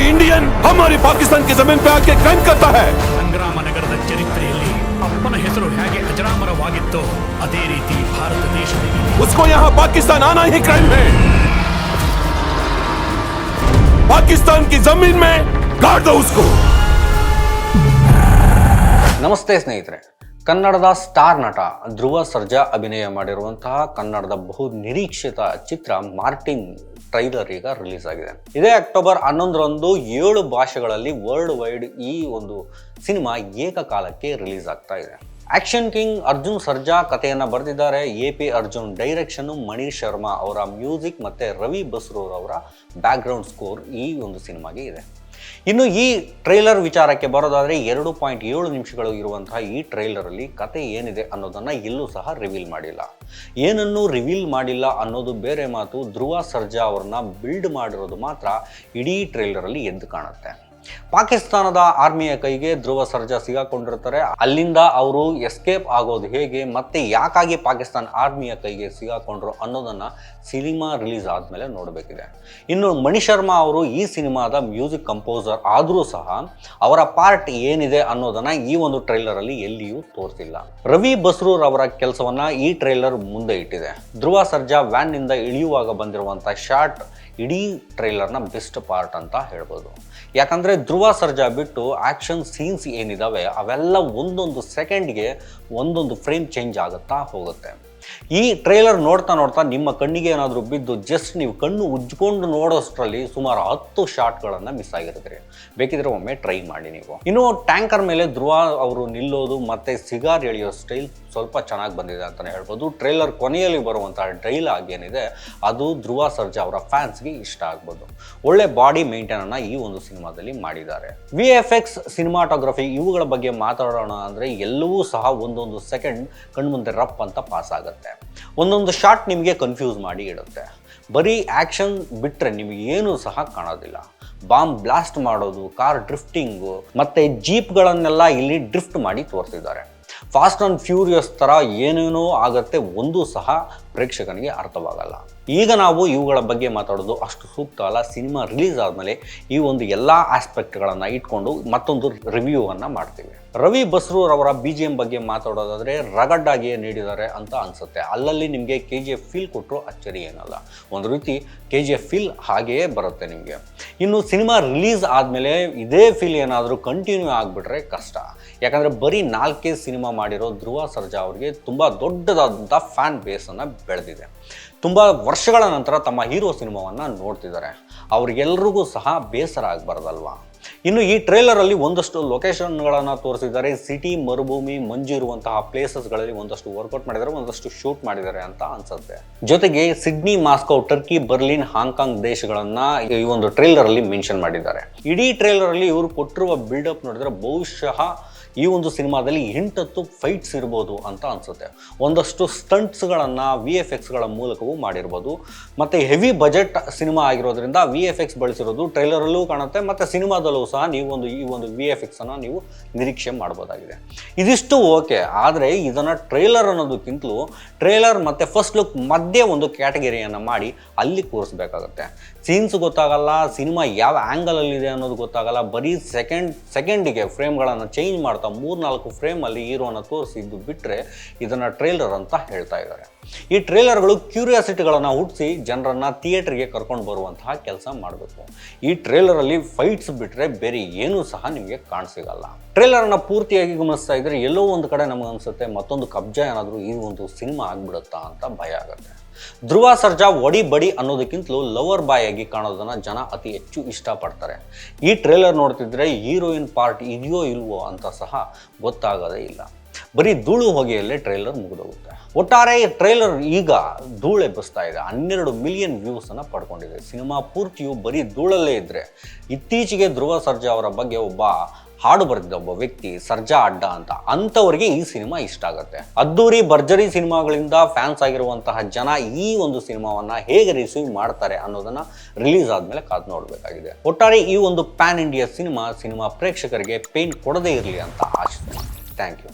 कोई इंडियन हमारी पाकिस्तान की जमीन पे आके क्राइम करता है ಸಂಗ್ರಾಮ ನಗರದ ಚರಿತ್ರೆಯಲ್ಲಿ ಅಪ್ಪನ ಹೆಸರು ಹೇಗೆ ಅಜರಾಮರವಾಗಿತ್ತೋ ಅದೇ ರೀತಿ ಭಾರತ ದೇಶದಲ್ಲಿ उसको यहाँ पाकिस्तान आना ही क्राइम है पाकिस्तान की जमीन में गाड़ दो उसको ನಮಸ್ತೆ ಸ್ನೇಹಿತರೆ ಕನ್ನಡದ ಸ್ಟಾರ್ ನಟ ಧ್ರುವ ಸರ್ಜಾ ಅಭಿನಯ ಮಾಡಿರುವಂತಹ ಕನ್ನಡದ ಬಹು ನಿರೀಕ್ಷಿತ ಚಿತ್ರ ಮಾರ್ಟಿನ್ ಟ್ರೈಲರ್ ಈಗ ರಿಲೀಸ್ ಆಗಿದೆ. ಇದೇ ಅಕ್ಟೋಬರ್ ಹನ್ನೊಂದರಂದು ಏಳು ಭಾಷೆಗಳಲ್ಲಿ ವರ್ಲ್ಡ್ ವೈಡ್ ಈ ಒಂದು ಸಿನಿಮಾ ಏಕಕಾಲಕ್ಕೆ ರಿಲೀಸ್ ಆಗ್ತಾ ಇದೆ. ಆಕ್ಷನ್ ಕಿಂಗ್ ಅರ್ಜುನ್ ಸರ್ಜಾ ಕಥೆಯನ್ನು ಬರೆದಿದ್ದಾರೆ. A P Arjun, direction Mani Sharma ಅವರ ಮ್ಯೂಸಿಕ್ ಮತ್ತು ರವಿ ಬಸ್ರೂರ್ ಅವರ ಬ್ಯಾಕ್ಗ್ರೌಂಡ್ ಸ್ಕೋರ್ ಈ ಒಂದು ಸಿನಿಮಾಗೆ ಇದೆ. ಇನ್ನು ಈ ಟ್ರೈಲರ್ ವಿಚಾರಕ್ಕೆ ಬರೋದಾದರೆ ಎರಡು ಪಾಯಿಂಟ್ ಏಳು ನಿಮಿಷಗಳು ಇರುವಂತಹ ಈ ಟ್ರೈಲರಲ್ಲಿ ಕತೆ ಏನಿದೆ ಅನ್ನೋದನ್ನು ಇಲ್ಲೂ ಸಹ ರಿವೀಲ್ ಮಾಡಿಲ್ಲ. ಏನನ್ನೂ ರಿವೀಲ್ ಮಾಡಿಲ್ಲ ಅನ್ನೋದು ಬೇರೆ ಮಾತು ಧ್ರುವ ಸರ್ಜಾ ಅವ್ರನ್ನ ಬಿಲ್ಡ್ ಮಾಡಿರೋದು ಮಾತ್ರ ಇಡೀ ಟ್ರೈಲರಲ್ಲಿ ಎದ್ದು ಕಾಣುತ್ತೆ. ಪಾಕಿಸ್ತಾನದ ಆರ್ಮಿಯ ಕೈಗೆ ಧ್ರುವ ಸರ್ಜಾ ಸಿಗಾಕೊಂಡಿರ್ತಾರೆ. ಅಲ್ಲಿಂದ ಅವರು ಎಸ್ಕೇಪ್ ಆಗೋದು ಹೇಗೆ, ಮತ್ತೆ ಯಾಕಾಗಿ ಪಾಕಿಸ್ತಾನ ಆರ್ಮಿಯ ಕೈಗೆ ಸಿಗಾಕೊಂಡ್ರು ಅನ್ನೋದನ್ನ ಸಿನಿಮಾ ರಿಲೀಸ್ ಆದಮೇಲೆ ನೋಡಬೇಕಿದೆ. ಇನ್ನು ಮಣಿ ಶರ್ಮಾ ಅವರು ಈ ಸಿನಿಮಾದ ಮ್ಯೂಸಿಕ್ ಕಂಪೋಸರ್ ಆದರೂ ಸಹ ಅವರ ಪಾರ್ಟ್ ಏನಿದೆ ಅನ್ನೋದನ್ನ ಈ ಒಂದು ಟ್ರೈಲರಲ್ಲಿ ಎಲ್ಲಿಯೂ ತೋರಿಸಿಲ್ಲ. ರವಿ ಬಸ್ರೂರ್ ಅವರ ಕೆಲಸವನ್ನ ಈ ಟ್ರೈಲರ್ ಮುಂದೆ ಇಟ್ಟಿದೆ. ಧ್ರುವ ಸರ್ಜಾ ವ್ಯಾನ್ನಿಂದ ಇಳಿಯುವಾಗ ಬಂದಿರುವಂಥ ಶಾರ್ಟ್ ಇಡೀ ಟ್ರೈಲರ್ನ ಬೆಸ್ಟ್ ಪಾರ್ಟ್ ಅಂತ ಹೇಳ್ಬೋದು. ಯಾಕಂದರೆ ಧ್ರುವ ಸರ್ಜಾ ಬಿಟ್ಟು ಆ್ಯಕ್ಷನ್ ಸೀನ್ಸ್ ಏನಿದಾವೆ, ಅವೆಲ್ಲ ಒಂದೊಂದು ಸೆಕೆಂಡ್ಗೆ ಒಂದೊಂದು ಫ್ರೇಮ್ ಚೇಂಜ್ ಆಗುತ್ತಾ ಹೋಗುತ್ತೆ. ಈ ಟ್ರೈಲರ್ ನೋಡ್ತಾ ನೋಡ್ತಾ ನಿಮ್ಮ ಕಣ್ಣಿಗೆ ಏನಾದರೂ ಬಿದ್ದು ಜಸ್ಟ್ ನೀವು ಕಣ್ಣು ಉಜ್ಕೊಂಡು ನೋಡೋಷ್ಟರಲ್ಲಿ ಸುಮಾರು ಹತ್ತು ಶಾಟ್ಗಳನ್ನು ಮಿಸ್ ಆಗಿರ್ತೀರಿ ಬೇಕಿದ್ರೆ ಒಮ್ಮೆ ಟ್ರೈ ಮಾಡಿ ನೀವು. ಇನ್ನು ಟ್ಯಾಂಕರ್ ಮೇಲೆ ಧ್ರುವ ಅವರು ನಿಲ್ಲೋದು ಮತ್ತೆ ಸಿಗಾರ್ ಎಳೆಯೋ ಸ್ಟೈಲ್ ಸ್ವಲ್ಪ ಚೆನ್ನಾಗಿ ಬಂದಿದೆ ಅಂತಲೇ ಹೇಳ್ಬೋದು. ಟ್ರೈಲರ್ ಕೊನೆಯಲ್ಲಿ ಬರುವಂಥ ಡೈಲಾಗ್ ಏನಿದೆ ಅದು ಧ್ರುವ ಸರ್ಜಾ ಅವರ ಫ್ಯಾನ್ಸ್ಗೆ ಇಷ್ಟ ಆಗ್ಬೋದು. ಒಳ್ಳೆ ಬಾಡಿ ಮೇಂಟೈನನ್ನು ಈ ಒಂದು ಸಿನಿಮಾದಲ್ಲಿ ಮಾಡಿದ್ದಾರೆ. ವಿ ಎಫ್ ಎಕ್ಸ್ ಸಿನಿಮಾಟೋಗ್ರಫಿ ಇವುಗಳ ಬಗ್ಗೆ ಮಾತಾಡೋಣ ಅಂದರೆ ಎಲ್ಲವೂ ಸಹ ಒಂದೊಂದು ಸೆಕೆಂಡ್ ಕಣ್ಮುಂದೆ ರಪ್ ಅಂತ ಪಾಸ್ ಆಗುತ್ತೆ. ಒಂದೊಂದು ಶಾಟ್ ನಿಮಗೆ ಕನ್ಫ್ಯೂಸ್ ಮಾಡಿ ಇಡುತ್ತೆ. ಬರೀ ಆ್ಯಕ್ಷನ್ ಬಿಟ್ಟರೆ ನಿಮಗೆ ಏನೂ ಸಹ ಕಾಣೋದಿಲ್ಲ. ಬಾಂಬ್ ಬ್ಲಾಸ್ಟ್ ಮಾಡೋದು ಕಾರ್ ಡ್ರಿಫ್ಟಿಂಗು ಮತ್ತು ಜೀಪ್ಗಳನ್ನೆಲ್ಲ ಇಲ್ಲಿ ಡ್ರಿಫ್ಟ್ ಮಾಡಿ ತೋರಿಸಿದ್ದಾರೆ. ಫಾಸ್ಟ್ ಆ್ಯಂಡ್ ಫ್ಯೂರಿಯಸ್ ಥರ ಏನೇನೋ ಆಗತ್ತೆ ಒಂದು ಸಹ ಪ್ರೇಕ್ಷಕನಿಗೆ ಅರ್ಥವಾಗಲ್ಲ. ಈಗ ನಾವು ಇವುಗಳ ಬಗ್ಗೆ ಮಾತಾಡೋದು ಅಷ್ಟು ಸೂಕ್ತ ಅಲ್ಲ. ಸಿನಿಮಾ ರಿಲೀಸ್ ಆದಮೇಲೆ ಈ ಒಂದು ಎಲ್ಲ ಆಸ್ಪೆಕ್ಟ್ಗಳನ್ನು ಇಟ್ಕೊಂಡು ಮತ್ತೊಂದು ರಿವ್ಯೂವನ್ನು ಮಾಡ್ತೀವಿ. ರವಿ ಬಸ್ರೂರ್ ಅವರ ಬಿ ಜಿ ಎಂ ಬಗ್ಗೆ ಮಾತಾಡೋದಾದರೆ ರಗಡ್ಡಾಗಿಯೇ ನೀಡಿದ್ದಾರೆ ಅಂತ ಅನಿಸುತ್ತೆ. ಅಲ್ಲಲ್ಲಿ ನಿಮಗೆ ಕೆ ಜಿ ಎಫ್ ಫೀಲ್ ಕೊಟ್ಟರು ಅಚ್ಚರಿ ಏನಲ್ಲ. ಒಂದು ರೀತಿ ಕೆ ಜಿ ಎಫ್ ಫೀಲ್ ಹಾಗೆಯೇ ಬರುತ್ತೆ ನಿಮಗೆ. ಇನ್ನು ಸಿನಿಮಾ ರಿಲೀಸ್ ಆದಮೇಲೆ ಇದೇ ಫೀಲ್ ಏನಾದರೂ ಕಂಟಿನ್ಯೂ ಆಗಿಬಿಟ್ರೆ ಕಷ್ಟ. ಯಾಕಂದರೆ ಬರೀ ನಾಲ್ಕೇ ಸಿನಿಮಾ ಮಾಡಿರೋ ಧ್ರುವ ಸರ್ಜಾ ಅವರಿಗೆ ತುಂಬ ದೊಡ್ಡದಾದಂಥ ಫ್ಯಾನ್ ಬೇಸನ್ನು ಬೆಳೆದಿದೆ. ತುಂಬ ವರ್ಷಗಳ ನಂತರ ತಮ್ಮ ಹೀರೋ ಸಿನಿಮಾವನ್ನು ನೋಡ್ತಿದ್ದಾರೆ. ಅವ್ರಿಗೆಲ್ರಿಗೂ ಸಹ ಬೇಸರ ಆಗಬಾರ್ದಲ್ವಾ? ಇನ್ನು ಈ ಟ್ರೇಲರಲ್ಲಿ ಒಂದಷ್ಟು ಲೊಕೇಶನ್ಗಳನ್ನು ತೋರಿಸಿದ್ದಾರೆ. ಸಿಟಿ, ಮರುಭೂಮಿ ಮಂಜು ಇರುವಂತಹ ಪ್ಲೇಸಸ್ಗಳಲ್ಲಿ ಒಂದಷ್ಟು ವರ್ಕೌಟ್ ಮಾಡಿದ್ದಾರೆ, ಒಂದಷ್ಟು ಶೂಟ್ ಮಾಡಿದ್ದಾರೆ ಅಂತ ಅನ್ಸುತ್ತೆ. ಜೊತೆಗೆ Sydney, Moscow, Turkey, Berlin, Hong Kong ದೇಶಗಳನ್ನ ಈ ಒಂದು ಟ್ರೇಲರ್ ಅಲ್ಲಿ ಮೆನ್ಷನ್ ಮಾಡಿದ್ದಾರೆ. ಇಡೀ ಟ್ರೇಲರ್ ಅಲ್ಲಿ ಇವರು ಕೊಟ್ಟಿರುವ ಬಿಲ್ಡಪ್ ನೋಡಿದ್ರೆ ಬಹುಶಃ ಈ ಒಂದು ಸಿನಿಮಾದಲ್ಲಿ ಎಂಟತ್ತು ಫೈಟ್ಸ್ ಇರ್ಬೋದು ಅಂತ ಅನಿಸುತ್ತೆ. ಒಂದಷ್ಟು ಸ್ಟಂಟ್ಸ್ಗಳನ್ನು ವಿ ಎಫ್ ಎಕ್ಸ್ಗಳ ಮೂಲಕವೂ ಮಾಡಿರ್ಬೋದು. ಮತ್ತು ಹೆವಿ ಬಜೆಟ್ ಸಿನಿಮಾ ಆಗಿರೋದ್ರಿಂದ ವಿ ಎಫ್ ಎಕ್ಸ್ ಬಳಸಿರೋದು ಟ್ರೈಲರಲ್ಲೂ ಕಾಣುತ್ತೆ, ಮತ್ತು ಸಿನಿಮಾದಲ್ಲೂ ಸಹ ನೀವು ಒಂದು ಈ ಒಂದು ವಿ ಎಫ್ ಎಕ್ಸನ್ನು ನೀವು ನಿರೀಕ್ಷೆ ಮಾಡ್ಬೋದಾಗಿದೆ. ಇದಿಷ್ಟು ಓಕೆ, ಆದರೆ ಇದನ್ನು ಟ್ರೈಲರ್ ಅನ್ನೋದಕ್ಕಿಂತಲೂ ಟ್ರೈಲರ್ ಮತ್ತು ಫಸ್ಟ್ ಲುಕ್ ಮಧ್ಯೆ ಒಂದು ಕ್ಯಾಟಗರಿಯನ್ನು ಮಾಡಿ ಅಲ್ಲಿ ಕೂರಿಸ್ಬೇಕಾಗತ್ತೆ. ಸೀನ್ಸ್ ಗೊತ್ತಾಗಲ್ಲ, ಸಿನಿಮಾ ಯಾವ ಆ್ಯಂಗಲಲ್ಲಿದೆ ಅನ್ನೋದು ಗೊತ್ತಾಗಲ್ಲ, ಬರೀ ಸೆಕೆಂಡ್ ಸೆಕೆಂಡಿಗೆ ಫ್ರೇಮ್ಗಳನ್ನು ಚೇಂಜ್ ಮಾಡ್ತಾ ಮೂರ್ನಾಲ್ಕು ಫ್ರೇಮಲ್ಲಿ ಹೀರೋನ ತೋರಿಸಿದ್ದು ಬಿಟ್ಟರೆ ಇದನ್ನು ಟ್ರೇಲರ್ ಅಂತ ಹೇಳ್ತಾ ಇದ್ದಾರೆ. ಈ ಟ್ರೇಲರ್ಗಳು ಕ್ಯೂರಿಯಾಸಿಟಿಗಳನ್ನು ಹುಟ್ಟಿಸಿ ಜನರನ್ನು ಥಿಯೇಟ್ರಿಗೆ ಕರ್ಕೊಂಡು ಬರುವಂತಹ ಕೆಲಸ ಮಾಡಬೇಕು. ಈ ಟ್ರೇಲರಲ್ಲಿ ಫೈಟ್ಸ್ ಬಿಟ್ಟರೆ ಬೇರೆ ಏನೂ ಸಹ ನಿಮಗೆ ಕಾಣಿಸಿಗಲ್ಲ. ಟ್ರೇಲರ್ನ ಪೂರ್ತಿಯಾಗಿ ಗಮನಿಸ್ತಾ ಇದ್ದರೆ ಎಲ್ಲೋ ಒಂದು ಕಡೆ ನಮಗೆ ಅನಿಸುತ್ತೆ ಮತ್ತೊಂದು ಕಬ್ಜಾ ಏನಾದರೂ ಈ ಒಂದು ಸಿನಿಮಾ ಆಗ್ಬಿಡುತ್ತಾ ಅಂತ ಭಯ ಆಗುತ್ತೆ. ಧ್ರುವ ಸರ್ಜಾ ಒಡಿ ಬಡಿ ಅನ್ನೋದಕ್ಕಿಂತಲೂ ಲವರ್ ಬಾಯ್ ಆಗಿ ಕಾಣೋದನ್ನ ಜನ ಅತಿ ಹೆಚ್ಚು ಇಷ್ಟಪಡ್ತಾರೆ. ಈ ಟ್ರೇಲರ್ ನೋಡ್ತಿದ್ರೆ ಹೀರೋಯಿನ್ ಪಾರ್ಟ್ ಇದೆಯೋ ಇಲ್ವೋ ಅಂತ ಸಹ ಗೊತ್ತಾಗೋದೇ ಇಲ್ಲ. ಬರೀ ಧೂಳು ಹೊಗೆಯಲ್ಲೇ ಟ್ರೈಲರ್ ಮುಗಿದೋಗುತ್ತೆ. ಒಟ್ಟಾರೆ ಟ್ರೈಲರ್ ಈಗ ಧೂಳು ಎಬ್ಬಿಸ್ತಾ ಇದೆ. ಹನ್ನೆರಡು ಮಿಲಿಯನ್ ವ್ಯೂಸನ್ನು ಪಡ್ಕೊಂಡಿದೆ. ಸಿನಿಮಾ ಪೂರ್ತಿಯು ಬರೀ ಧೂಳಲ್ಲೇ ಇದ್ದರೆ ಇತ್ತೀಚೆಗೆ ಧ್ರುವ ಸರ್ಜಾ ಅವರ ಬಗ್ಗೆ ಒಬ್ಬ ಹಾಡು ಬರೆದಿದ್ದ ಒಬ್ಬ ವ್ಯಕ್ತಿ ಸರ್ಜಾ ಅಡ್ಡ ಅಂತ, ಅಂಥವ್ರಿಗೆ ಈ ಸಿನಿಮಾ ಇಷ್ಟ ಆಗುತ್ತೆ. ಅದ್ದೂರಿ ಭರ್ಜರಿ ಸಿನಿಮಾಗಳಿಂದ ಫ್ಯಾನ್ಸ್ ಆಗಿರುವಂತಹ ಜನ ಈ ಒಂದು ಸಿನಿಮಾವನ್ನ ಹೇಗೆ ರಿಸೀವ್ ಮಾಡ್ತಾರೆ ಅನ್ನೋದನ್ನ ರಿಲೀಸ್ ಆದ್ಮೇಲೆ ಕಾದು ನೋಡಬೇಕಾಗಿದೆ. ಒಟ್ಟಾರೆ ಈ ಒಂದು ಪ್ಯಾನ್ ಇಂಡಿಯಾ ಸಿನಿಮಾ ಸಿನಿಮಾ ಪ್ರೇಕ್ಷಕರಿಗೆ ಪೇನ್ ಕೊಡದೇ ಇರಲಿ ಅಂತ ಆಶಿಸ್ತೇನೆ ಥ್ಯಾಂಕ್ ಯು